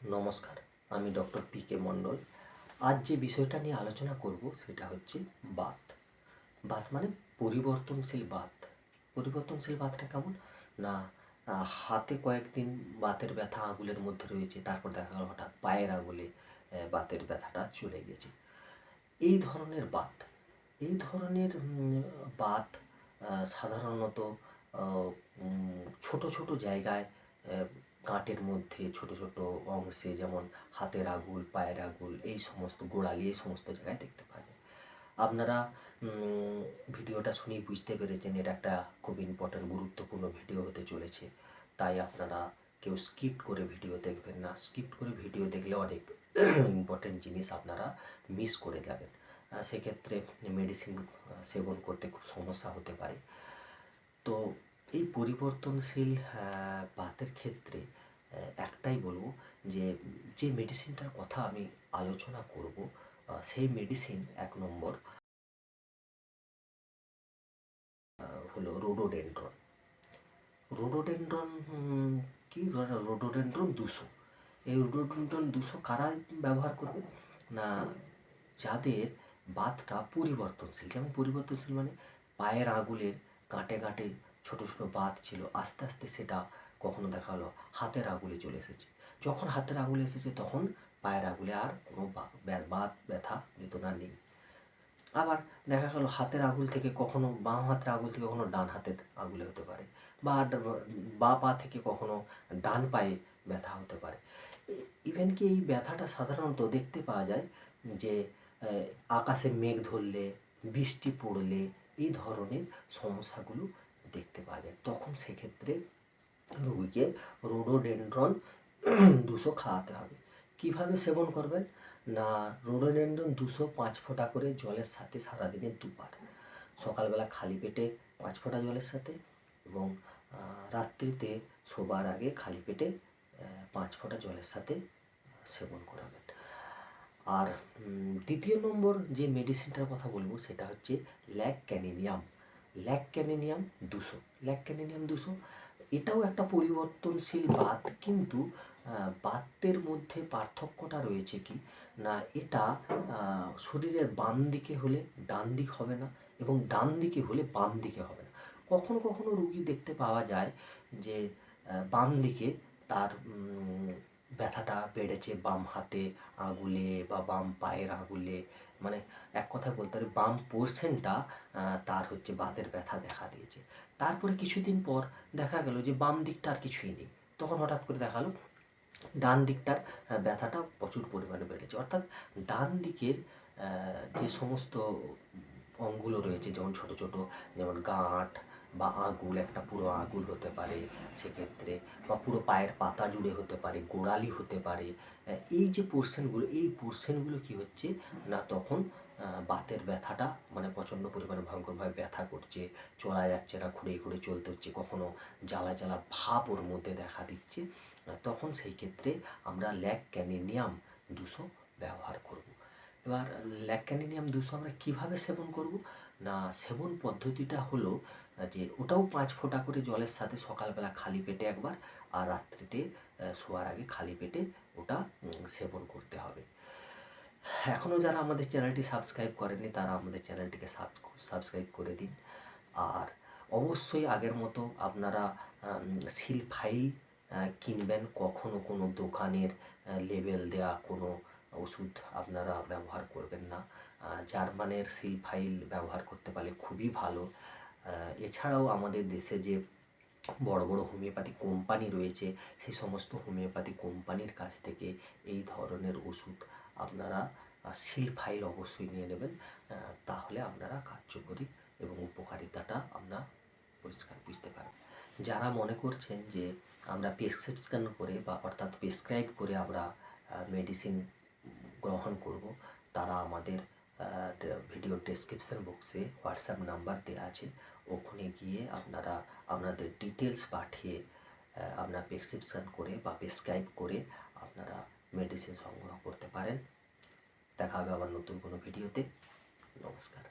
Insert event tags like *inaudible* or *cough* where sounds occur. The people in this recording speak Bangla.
নমস্কার, আমি ডক্টর পি কে মণ্ডল। আজ যে বিষয়টা নিয়ে আলোচনা করব সেটা হচ্ছে বাত। বাত মানে পরিবর্তনশীল বাত। পরিবর্তনশীল বাতটা কেমন? না হাতে কয়েকদিন বাতের ব্যথা আঙুলের মধ্যে রয়েছে, তারপর দেখা গেল হঠাৎ পায়ের আঙুলে বাতের ব্যথাটা চলে গেছে। এই ধরনের বাত, এই ধরনের বাত সাধারণত ছোট ছোট জায়গায় গাঁটের মধ্যে ছোট ছোট অংশে যেমন হাতের আঙুল পায়ের আঙুল এই সমস্ত গোড়ালি, এই সমস্ত জায়গায় দেখতে পাবেন। আপনারা ভিডিওটা শুনেই বুঝতে পেরেছেন এটা একটা খুব ইম্পর্ট্যান্ট গুরুত্বপূর্ণ ভিডিও হতে চলেছে। তাই আপনারা কেউ স্কিপ করে ভিডিও দেখবেন না। স্কিপ করে ভিডিও দেখলে অনেক *coughs* ইম্পর্ট্যান্ট জিনিস আপনারা মিস করে যাবেন। সেক্ষেত্রে মেডিসিন সেবন করতে খুব সমস্যা হতে পারে। তো এই পরিবর্তনশীল বাতের ক্ষেত্রে একটাই বলব যে যে মেডিসিনটার কথা আমি আলোচনা করব সেই মেডিসিন এক নম্বর হলো রোডোডেন্ড্রন রোডোডেন্ড্রন কি রোডোডেন্ড্রন দুশো। এই রোডোডেন্ড্রন দুশো কারা ব্যবহার করবে? না, যাদের বাতটা পরিবর্তনশীল। যেমন পরিবর্তনশীল মানে পায়ের আঙুলের গাঁটে গাঁটে ছোট ছোট বাত ছিল, আস্তে আস্তে সেটা কখনো দেখা হলো, হাতের আগুলে চলে এসেছে। যখন হাতের আঙুলে এসেছে, তখন পায়ের আগুলে আর কোনো বা- ব্যা- ব্যথা, বেদনা নেই। আবার দেখা গেল, হাতের আগুল থেকে কখনো বাম হাতের আগুল থেকে কখনো ডান হাতের আগুলে হতে পারে, বা বা পা থেকে কখনো ডান পায়ে ব্যথা হতে পারে। ইভেন কি এই ব্যথাটা সাধারণত দেখতে পাওয়া যায় যে আকাশে মেঘ ধরলে, বৃষ্টি পড়লে, এই ধরনের সমস্যাগুলো দেখতে পাওয়া যায়। তখন সেক্ষেত্রে রোগীকে রোডোডেন্ড্রন দুশো খাওয়াতে হবে। কীভাবে সেবন করবেন? না, রোডোডেন্ড্রন দুশো পাঁচ ফোঁটা করে জলের সাথে সারাদিনে দুবার। সকালবেলা খালি পেটে পাঁচ ফোঁটা জলের সাথে এবং রাত্রিতে শোবার আগে খালি পেটে পাঁচ ফোঁটা জলের সাথে সেবন করাবেন। আর দ্বিতীয় নম্বর যে মেডিসিনটার কথা বলব সেটা হচ্ছে ল্যাক ক্যানিনিয়াম ল্যাক ক্যানিনিয়াম দুশো। ল্যাক ক্যানিনিয়াম দুশো এটাও একটা পরিবর্তনশীল বাদ কিন্তু বাতের মধ্যে পার্থক্যটা রয়েছে কি? না, এটা শরীরের বাম দিকে হলে ডান দিক হবে না এবং ডান দিকে হলে বাম দিকে হবে না। কখনো কখনো রুগী দেখতে পাওয়া যায় যে বাম দিকে তার ব্যথাটা বেড়েছে বাম হাতে আঙুলে বা বাম পায়ের আঙুলে। মানে এক কথায় বলতে পারি, বাম পোর্শনটা তার হচ্ছে বাতের ব্যথা দেখা দিয়েছে। তারপরে কিছুদিন পর দেখা গেল যে বাম দিকটা আর কিছুই নেই। তখন হঠাৎ করে দেখাল ডান দিকটার ব্যথাটা প্রচুর পরিমাণে বেড়েছে। অর্থাৎ ডান দিকের যে সমস্ত অঙ্গগুলো রয়েছে, যেমন ছোট ছোট, যেমন গাঁট বা আঙুল, একটা পুরো আঙুল হতে পারে সেক্ষেত্রে, বা পুরো পায়ের পাতা জুড়ে হতে পারে, গোড়ালি হতে পারে। এই যে পোর্শনগুলো এই পোর্শনগুলো কি হচ্ছে না তখন বাতের ব্যথাটা মানে প্রচণ্ড পরিমাণে ভয়ঙ্করভাবে ব্যথা করছে চলা যাচ্ছে না, ঘুরে ঘুরে চলতে হচ্ছে, কখনো জ্বালা জ্বালা ভাব ওর মধ্যে দেখা দিচ্ছে তখন সেই ক্ষেত্রে আমরা ল্যাক ক্যানিনিয়াম দুশো ব্যবহার করব। এবার ল্যাক ক্যানিনিয়াম দুশো আমরা কীভাবে সেবন করব? না, সেবন পদ্ধতিটা হলো যে ওটাও পাঁচ ফোঁটা করে জলের সাথে সকালবেলা খালি পেটে একবার আর রাত্রিতে শোয়ার আগে খালি পেটে ওটা সেবন করতে হবে। এখনও যারা আমাদের চ্যানেলটি সাবস্ক্রাইব করেনি তারা আমাদের চ্যানেলটিকে সাবস্ক্রাইব করে দিন। আর অবশ্যই আগের মতো আপনারা সিল ফাইল কিনবেন। কখনো কোনো দোকানের লেবেল দেওয়া কোনো ওষুধ আপনারা ব্যবহার করবেন না। জার্মানের সিল ফাইল ব্যবহার করতে পারলে খুবই ভালো। এছাড়াও আমাদের দেশে যে বড় বড় হোমিওপ্যাথি কোম্পানি রয়েছে, সেই সমস্ত হোমিওপ্যাথি কোম্পানির কাছ থেকে এই ধরনের ওষুধ আপনারা সিল ফাইল অবশ্যই নিয়ে নেবেন। তাহলে আপনারা কার্যকরী এবং উপকারিতাটা আমরা পরিষ্কার বুঝতে পারবেন যারা মনে করছেন যে আমরা প্রেসক্রিপশন করে বা অর্থাৎ প্রেসক্রাইব করে আমরা মেডিসিন গ্রহণ করব। তারা আমাদের ভিডিও ডেসক্রিপশন বক্সে হোয়াটসঅ্যাপ নাম্বার দেওয়া আছে। ওখানে গিয়ে আপনারা, আপনাদের ডিটেলস পাঠিয়ে আপনার প্রেসক্রিপশান করে বা প্রেসক্রাইব করে আপনারা মেডিসিন সংগ্রহ করতে পারেন। দেখা হবে আবার নতুন কোনো ভিডিওতে নমস্কার।